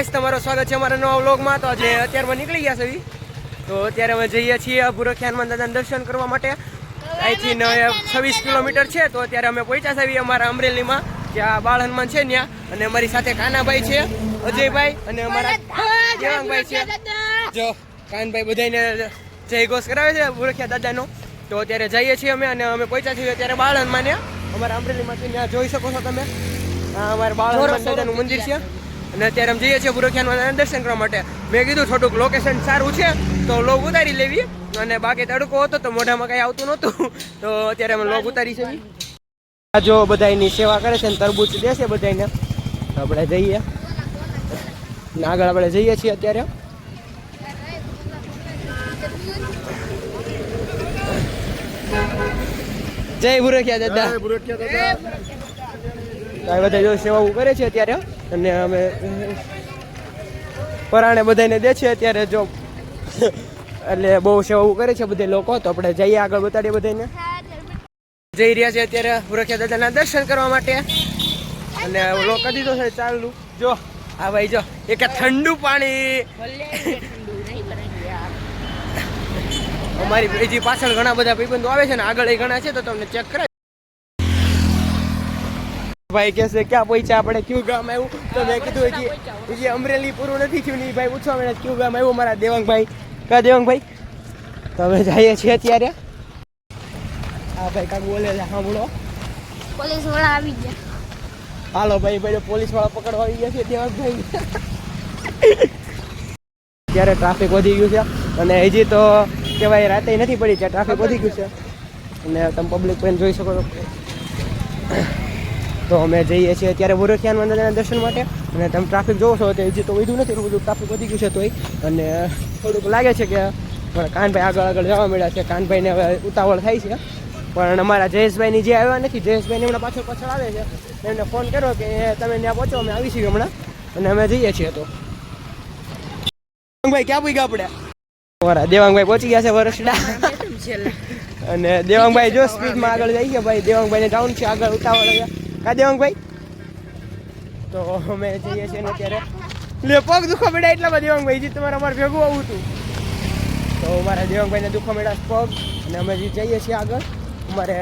Guys તમારો સ્વાગત છે અમારા નવા વ્લોગમાં. તો આજે અત્યારમાં નીકળી ગયા છે તો અત્યારે અમે જઈએ છીએ ભૂરખી હનુમાન દાદાના દર્શન કરવા માટે. અહીંથી છવ્વીસ કિલોમીટર છે તો અત્યારે અમે પહોંચ્યા છે અમારા અમરેલીમાં જ્યાં બાળ હનુમાન છે ત્યાં અને અમારી સાથે કાનાભાઈ છે અજયભાઈ અને અમારા દેવાંગભાઈ છે. જો કાનભાઈ બધાને જય ઘોષ કરાવે છે ભૂરખિયા દાદાનો. તો અત્યારે જઈએ છીએ અમે અને અમે પહોંચ્યા છીએ અત્યારે બાળ હનુમાન અમારા અમરેલીમાંથી ત્યાં જોઈ શકો છો તમે. અમારા બાળ હનુમાન દાદાનું મંદિર છે. અને અત્યારે અમે જઈએ છીએ ભૂરખિયાનું દર્શન કરવા માટે. મેં કીધું થોડુંક લોકેશન સારું છે, તો લોગ ઉતારી લેવી. અને બાકી તડકો હતો તો મોઢામાં કંઈ આવતું નહોતું. તો અત્યારે અમે લોગ ઉતારી છે. જો બધાની સેવા કરે છે ને તરબૂચ દેશે બધાને આપણે જઈએ. આગળ આપણે જઈએ છીએ અત્યારે. જય ભુરખિયા દાદા. તો આ બધા જો સેવાઓ કરે છે અત્યારે અને અમે પરાણે બધાને દે છે અત્યારે જો. એટલે બહુ સેવાઓ કરે છે બધા લોકો. તો આપણે જઈએ આગળ બતાડીએ બધાને. જઈ રહ્યા છે અત્યારે ભૂરખિયા દાદાના દર્શન કરવા માટે. અને લોકો દીધો છે ચાલુ. જો આ ભાઈ જો એક ઠંડુ પાણી. અમારી બીજી પાછળ ઘણા બધા ભાઈબંધો આવે છે ને આગળ એ ઘણા છે તો તમને ચેક કરાય. ભાઈ કે છે ક્યાં પહોંચ્યા આપણે? ક્યુ ગામ આવ્યું? તો મેં કીધું કે જે અમરેલી પૂરું નથી થયું નહીં ભાઈ પૂછવા મળે ક્યુ ગામ આવ્યું મારા દેવાંગભાઈ? કા દેવાંગભાઈ? તો અમે જઈએ છીએ અત્યારે. હા ભાઈ કાંક બોલે છે સાંભળો પોલીસવાળા આવી ગયા. હાલો ભાઈ ભાઈ પોલીસવાળા પકડવા આવી ગયા છે દેવાંગભાઈ. અત્યારે ટ્રાફિક વધી ગયું છે અને હજી તો કહેવાય રાતે નથી પડી ત્યાં ટ્રાફિક વધી ગયું છે. અને તમે પબ્લિક પણ જોઈ શકો છો. તો અમે જઈએ છીએ અત્યારે ભૂરખિયાન મંદિરના દર્શન માટે. અને તમે ટ્રાફિક જોવો છો તો હજી તો વધુ નથી બધું ટ્રાફિક વધી ગયું છે તોય. અને થોડુંક લાગે છે કે પણ કાનભાઈ આગળ આગળ જવા મળ્યા છે. કાનભાઈને હવે ઉતાવળ થાય છે. પણ અમારા જયેશભાઈની જે આવ્યા નથી જયેશભાઈને હમણાં પાછળ પાછળ આવે છે. એમને ફોન કર્યો કે તમે ત્યાં પહોંચો અમે આવી છીએ હમણાં. અને અમે જઈએ છીએ તો. દેવાંગભાઈ ક્યાં પૂગ્યા આપણે? અમારા દેવાંગભાઈ પહોંચી ગયા છે વરસડા. અને દેવાંગભાઈ જો સ્પીડમાં આગળ જાય છે ભાઈ. દેવાંગભાઈને ડાઉન છે આગળ ઉતાવળ કા દેવાંગભાઈ તો અમે જઈએ છીએ ને અત્યારે. લે પગ દુખો મળ્યા એટલામાં દેવાંગભાઈ જે તમારે અમારે ભેગું આવું હતું. તો મારા દેવાંગભાઈને દુખો મળ્યા પગ. અને અમે જે જઈએ છીએ આગળ અમારે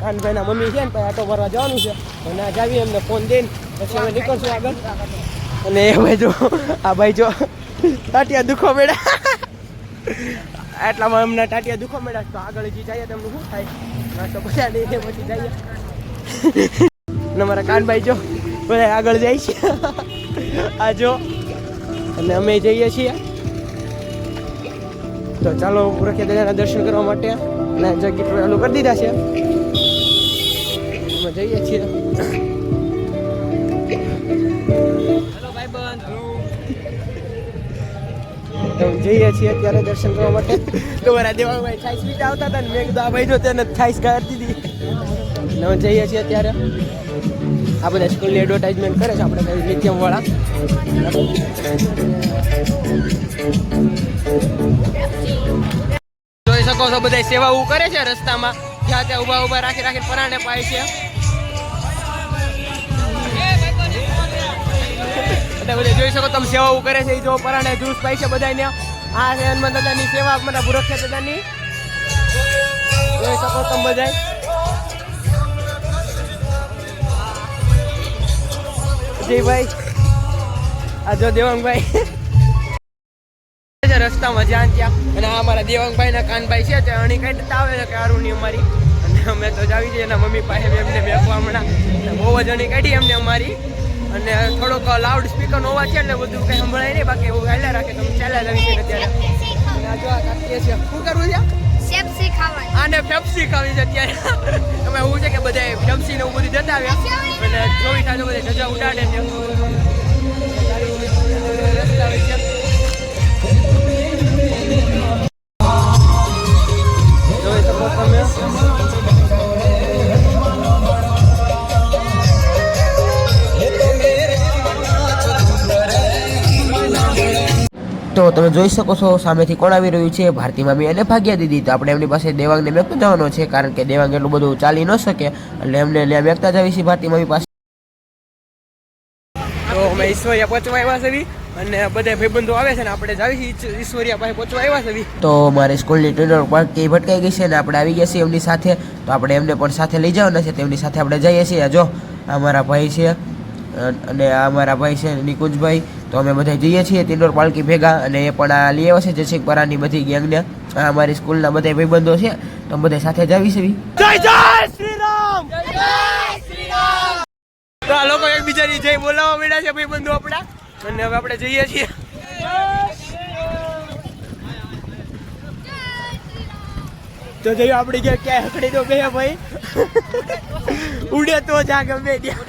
કાનભાઈના મમ્મી છે ને પછી આટો ભરવા જવાનું છે. તો ના જાવી એમને ફોન દઈને પછી અમે નીકળશું આગળ. અને એ ભાઈ જો આ ભાઈ જો ટાટિયા દુખો મળ્યા એટલામાં અમને ટાટિયા દુખો મળ્યા તો આગળ જે જઈએ તો એમનું શું થાય? તો બધા લઈને પછી જઈએ. અને અમારા કાનભાઈ જો બધા આગળ જાય છે. આ જો. અને અમે જઈએ છીએ. તો ચાલો પ્રખ્યાત દાદાના દર્શન કરવા માટે અને જગ્યા ચાલુ કરી દીધા છે. અમે જઈએ છીએ. જઈએ છીએ અત્યારે દર્શન કરવા માટે. તો મારા દેવાભાઈ છાઈસ બીજા આવતા હતા ને મેં કીધું આ ભાઈ જો તેને છાઈસ કાઢી દીધી ને જઈએ છીએ અત્યારે. આ બધા સ્કૂલની એડવર્ટાઇઝમેન્ટ કરે છે, આપણે કઈ લિથિયમ વાળા. જોઈ શકો છો બધા સેવાઓ કરે છે રસ્તામાં. જ્યાં ત્યાં ઊભા ઊભા રાખી રાખી પરાણે પાય છે. બધા જોઈ શકો તમે સેવાઓ કરે છે એ જો પરાણે જ્યુસ પાય છે બધાને આ છે હનુમાન દાદાની સેવા મારા ભૂરખ્યા દાદાની. જોઈ શકો તમે બધા જયભાઈ આ જો દેવાંગભાઈ. રસ્તામાં જ્યાં ત્યાં. અને આ અમારા દેવાંગભાઈ ના કાનભાઈ છે તે અણી કઈ આવે છે કે આરુની અમારી. અને અમે તો જાવી જઈએ એના મમ્મી પાસે એમને બેસવા હમણાં. બહુ જ અણી કાઢી એમને અમારી. અને થોડોક લાઉડ સ્પીકર નો અવાજ છે એટલે બધું કંઈ સંભળાય નહીં બાકી એવું ગાયલા રાખે તમે ચાલ્યા જવી છે અત્યારે. જો આ કાકીએ છે શું કરવું છે? આને પેપ્સી ખાવી છે અત્યારે. તમે તો તમે જોઈ શકો છો, સામેથી કોણ આવી રહ્યું છે? ભારતી મામી અને ભાગ્યા દીદી. તો આપણે એમની પાસે દેવાંગને મેકતો જવાનો છે, કારણ કે દેવાંગ એટલું બધું ચાલી ન શકે. એટલે એમને મેકતા જ છે ભારતી મામી પાસે તો અમે ઈશ્વરિયા પહોંચવા આવ્યા છે અને બધા ભાઈબંધો આવે છે ને આપણે જાવી ઈશ્વરિયા પાસે પહોંચવા આવ્યા છે તો મારી સ્કૂલની ટ્રેનર પણ કે ભટકાઈ ગઈ છે ને આપણે આવી ગયા છીએ એમની સાથે. તો આપણે એમને પણ સાથે લઈ જવાના છે. તેમની સાથે આપણે જઈએ છીએ. જો આ મારા ભાઈ છે. અને આ મારા ભાઈ છે નિકુંજભાઈ. તો અમે બધા જઈએ છીએ તિંડોર પાલકી ભેગા. અને એ પણ આ લઈ આવ્યા છે જયસિંહ પરાની બધી ગેંગને. આ અમારી સ્કૂલના બધા ભાઈબંધો છે. તો બધા સાથે જ આવી છીએ જય જય શ્રી રામ! તો આ લોકો એકબીજાની જય બોલાવવા મળ્યા છે ભાઈ બંધુ આપણા. અને હવે આપણે જઈએ છીએ. તો જઈએ આપણી ક્યાં ક્યાંય હકડી તો બે ભાઈ. ઉડે તો જા ગમે ત્યાં.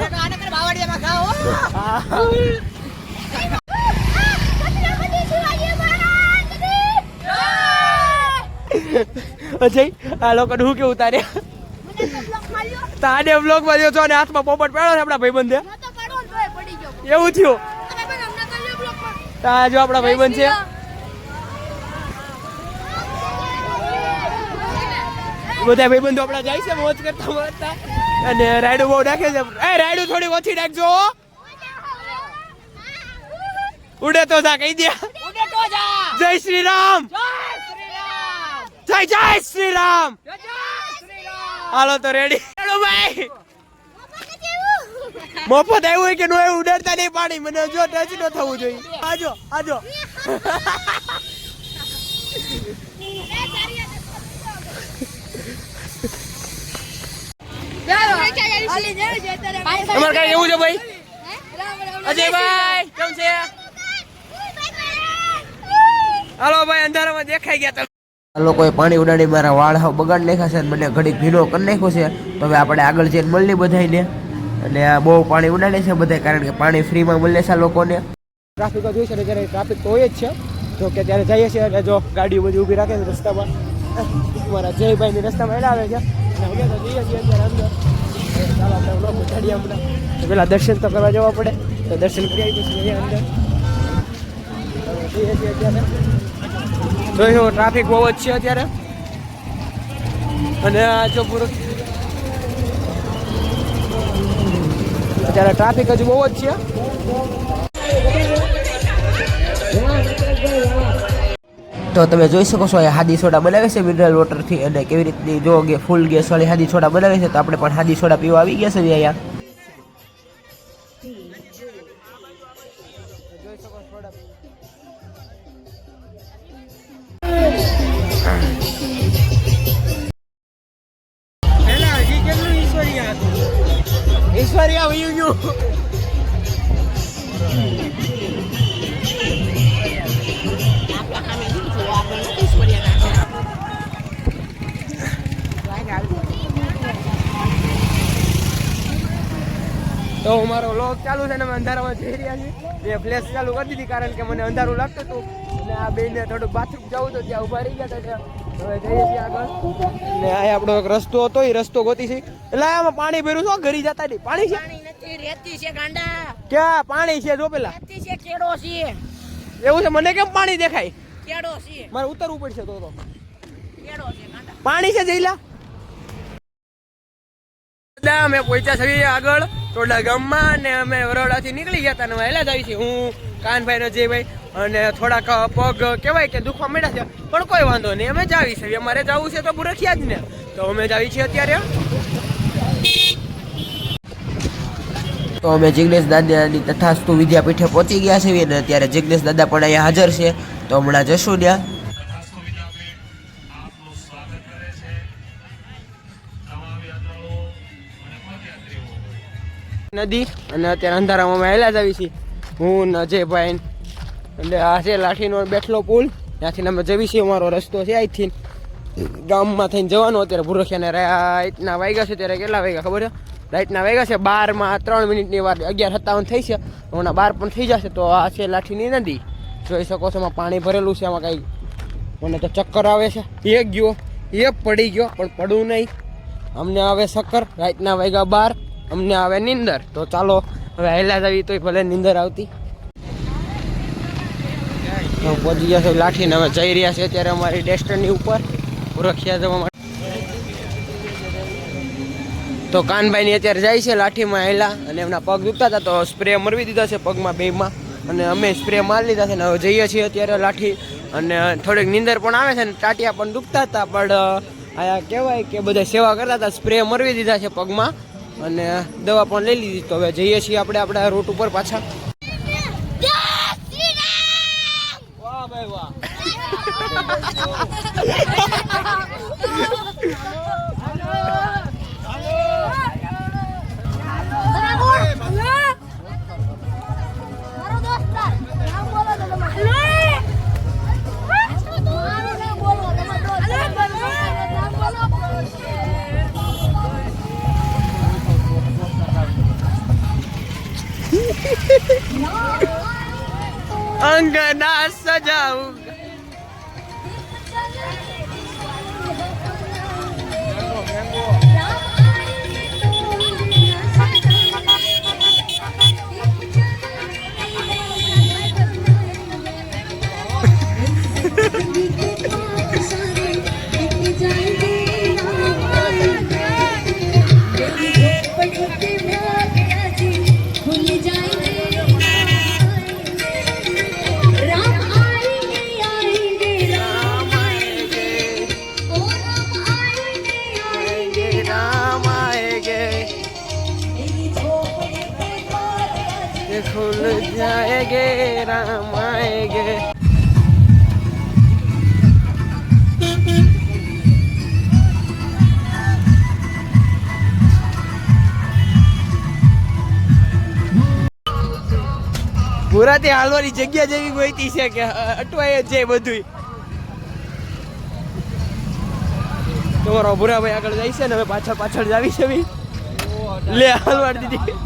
અજય આ લોકોને શું કેવું તારે તારે બ્લોગમાં જો છો અને હાથમાં પોપટ પડ્યો છે આપણા ભાઈબંધે? એવું થયું? તા જો આપણા ભાઈબંધ છે. બધા ભાઈબંધો આપણા જાય છે મોજ કરતા મોજતા અને રાયડું બહુ નાખે છે. એ રાયડું થોડી ઓછી નાખજો ઉડે તો જા કહી દે. જય શ્રી રામ. જય જય શ્રી રામ. હાલો તો રેડી ભાઈ. મફત આવ્યું હોય કે નો એવું ડરતા નહીં પાણી. મને જો ટચ ન થવું જોઈએ. આજો આજો. તમારે કઈ એવું છે ભાઈ? અજયભાઈ કેમ છે? હાલો ભાઈ અંધારામાં દેખાઈ ગયા તમે. લોકોએ પાણી ઉડાડી મારા વાળ હાવ બગાડ નાખ્યા છે અને મને ઘડીક ભીનો કરી નાખ્યો છે. તો હવે આપણે આગળ જઈને મળીએ બધાને અને આ બહુ પાણી ઉડાડે છે બધા કારણ કે પાણી ફ્રીમાં મળે છે લોકોને. ટ્રાફિક જોઈ છે ને ત્યારે ટ્રાફિક તો હોય જ છે. જો કે ત્યારે જઈએ છીએ એટલે જો ગાડીઓ બધી ઊભી રાખે છે રસ્તામાં. મારા જયભાઈની રસ્તામાં એના આવે છે. અને અમે તો જઈએ છીએ અત્યારે અંદર. ચાલો, આપણે પેલા દર્શન તો કરવા જવા પડે. તો દર્શન કરી આવી જઈએ અંદર. જઈએ છીએ અત્યારે. જોયું ટ્રાફિક બહુ જ છે અત્યારે. અને જો પૂરું અત્યારે ટ્રાફિક હજુ બહુ જ છે. તો તમે જોઈ શકો છો એ હાદી સોડા બનાવે છે મિનરલ વોટરથી અને કેવી રીતની જો ફૂલ ગેસ વાળી હાદી સોડા બનાવે છે, તો આપણે પણ હાદી સોડા પીવા આવી ગયા છે અહીંયા. તો મારો લોક ચાલુ છે ને અમે અંધારામાં જઈ રહ્યા છીએ. મેં ફ્લેશ ચાલુ કરી દીધી કારણ કે મને અંધારું લાગતું હતું. અને આ બેને થોડુંક બાથરૂમ જવું હતું ત્યાં ઊભા રહી ગયા હતા હવે આગળ. ને આ આપણો એક રસ્તો હતો, એ રસ્તો ગોતી છે એટલે આમાં પાણી ભર્યું છો ઘરી જતા નહીં. પાણી છે? રેતી છે ગાંડા. ક્યાં? પાણી છે જો પેલા. રેતી છે કેડો છે. એવું છે? મને કેમ પાણી દેખાય? કેડો છે. મારે ઉતરવું પડશે તો તો. કેડો છે ગાંડા. પાણી છે જઈલા બધા અમે પહોંચ્યા છીએ આગળ. ટોડા ગામમાં ને અમે વરોડાથી નીકળી ગયા હતા વહેલા જ આવી છીએ હું કાનભાઈ રજયભાઈ અને થોડાક પગ કહેવાય કે દુખવા મળ્યા છે પણ કોઈ વાંધો નહીં. અમે જ આવી છીએ. અમારે જવું છે તો બુરખિયા જ ને. તો અમે જ આવી છીએ અત્યારે. તો અમે જિગ્નેશ દાદાની તથાસ્તુ વિદ્યાપીઠે પહોંચી ગયા છીએ અને અત્યારે જિગ્નેશ દાદા પણ અહીંયા હાજર છે. તો હમણાં જશું ત્યાં નદી અને અત્યારે અંધારામાં અમે હેલા જ આવી છીએ. હું અજયભાઈ. એટલે આ છે લાઠીનો બેઠલો પુલ. ત્યાંથી અમે જવી છીએ. અમારો રસ્તો છે અહીંથી. ગામમાં થઈને જવાનું અત્યારે ભૂરખિયાને રાઈટના વાગ્યા છે. ત્યારે કેટલા વાગ્યા ખબર છે? રાઈટના વાગ્યા છે, બારમાં ત્રણ મિનિટની વાર અગિયાર સત્તાવન થઈ છે, હમણાં બાર પણ થઈ જશે, તો આ છે લાઠીની નદી. જોઈ શકો છો, એમાં પાણી ભરેલું છે, એમાં કાંઈ મને તો ચક્કર આવે છે. એક ગયો એક પડી ગયો, પણ પડવું નહીં. અમને આવે શક્કર રાતના વાગ્યા બાર, અમને આવે નીંદર. તો ચાલો, હવે હેલા આવી તોય ભલે નીંદર આવતી. પહોંચી ગયા છે લાઠીને અમે જઈ રહ્યા છે અત્યારે અમારી ડેસ્ટની ઉપર. સુરક્ષા જવા માટે. તો કાનભાઈની અત્યારે જાય છે લાઠીમાં આવેલા અને એમના પગ દુખતા હતા તો સ્પ્રે મરવી દીધા છે પગમાં બેમાં અને અમે સ્પ્રે મારી લીધા છે ને હવે જઈએ છીએ અત્યારે લાઠી. અને થોડીક નીંદર પણ આવે છે ને ટાટિયા પણ દુખતા હતા પણ આયા કહેવાય કે બધા સેવા કરતા હતા સ્પ્રે મરવી દીધા છે પગમાં. અને દવા પણ લઈ લીધી. તો હવે જઈએ છીએ આપણે આપણા રૂટ ઉપર પાછા. વાહ ભાઈ વાહ. Ang ganda sa jauh जाएंगे राम आएंगे પુરાથી હાલવાની જગ્યા જેવી ગોઈતી છે કે અટવાય જ જાય બધું તમારો ભૂરાભાઈ આગળ જાય છે ને હવે પાછળ પાછળ જ આવી છે બી લે હાલવાડ દીધી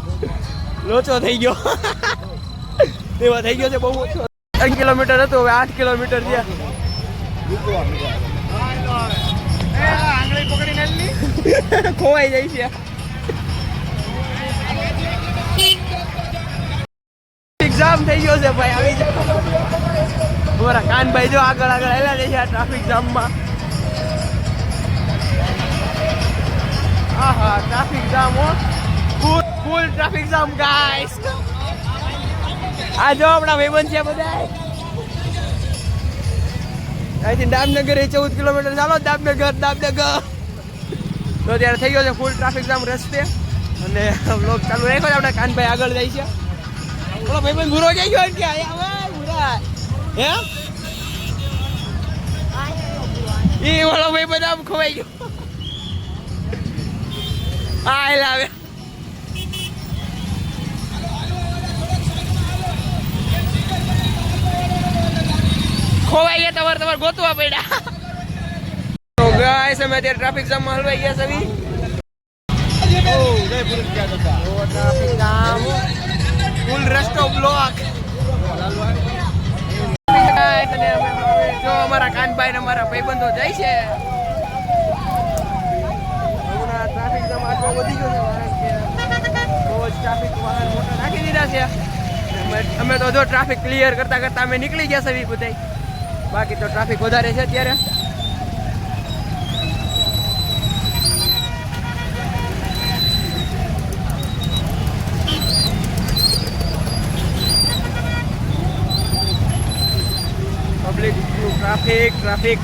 લોચો થઈ ગયો એવા થઈ ગયો છે બહુ ત્રણ કિલોમીટર હતું, હવે આઠ કિલોમીટર થયા. ખોવાઈ જાય છે. એક્ઝામ થઈ ગયો છે ભાઈ, આવી જાય બોરા કાનભાઈ જો આગળ આગળ આવ્યા છે આ ટ્રાફિક જામમાં આહા ટ્રાફિક જામ હો. ફૂલ ફૂલ ટ્રાફિક જામ ગાઈસ આ જો આપણા ભાઈબંધ છે બધા અહીંથી દામનગર એ ચૌદ કિલોમીટર ચાલો દામનગર દામનગર તો ત્યારે થઈ ગયો છે ફૂલ ટ્રાફિક જામ રસ્તે. અને બ્લોક ચાલુ રાખ્યો છે, આપણા કાનભાઈ આગળ જાય છે. ઓલો ભાઈબંધ, ભૂરો જઈ ગયો કે હે? એ ઓલો ભાઈબંધ આમ ખોવાઈ ગયો. આ એલા ખોવાઈ ગયા, તમારે તમારે ગોતવા પડ્યા. તો ગાઈસ અમે ટ્રાફિક જામમાં હલવાઈ ગયા જામ ફૂલ રસ્તો બ્લોક જો અમારા કાનભાઈ અમારા ભાઈબંધો જાય છે. ટ્રાફિક જામ આટલો વધી ગયો બહુ ટ્રાફિક મોટા રાખી દીધા છે. અમે- તો જો ટ્રાફિક ક્લિયર કરતા કરતા અમે નીકળી ગયા છે બધાય. બાકી તો ટ્રાફિક વધારે છે અત્યારે. પબ્લિક ટ્રાફિક ટ્રાફિક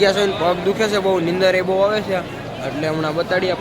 ગયા છે પગ દુખે છે બહુ નિંદર એ બહુ આવે છે. એટલે હમણાં બતાડી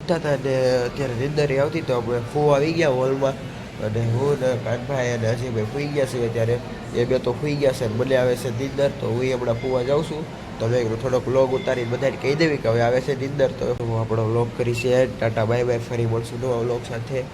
હતા ને અત્યારે નિંદર આવતી તો આપણે ફૂ આવી ગયા હોલમાં. અને હું ને કાનભાઈ અને અજયભાઈ ફૂઈ ગયા છે ત્યારે એ બે તો ફૂઈ ગયા છે મને આવે છે નિંદર, તો હું હમણાં ફૂવા જાઉં છું. તો મેં થોડોક લોગ ઉતારીને બધાને કહી દેવી કે હવે આવે છે નિંદર. તો હું આપણો લોગ કરી છે ટાટા, બાય બાય, ફરી મળશું નવા લોગ સાથે.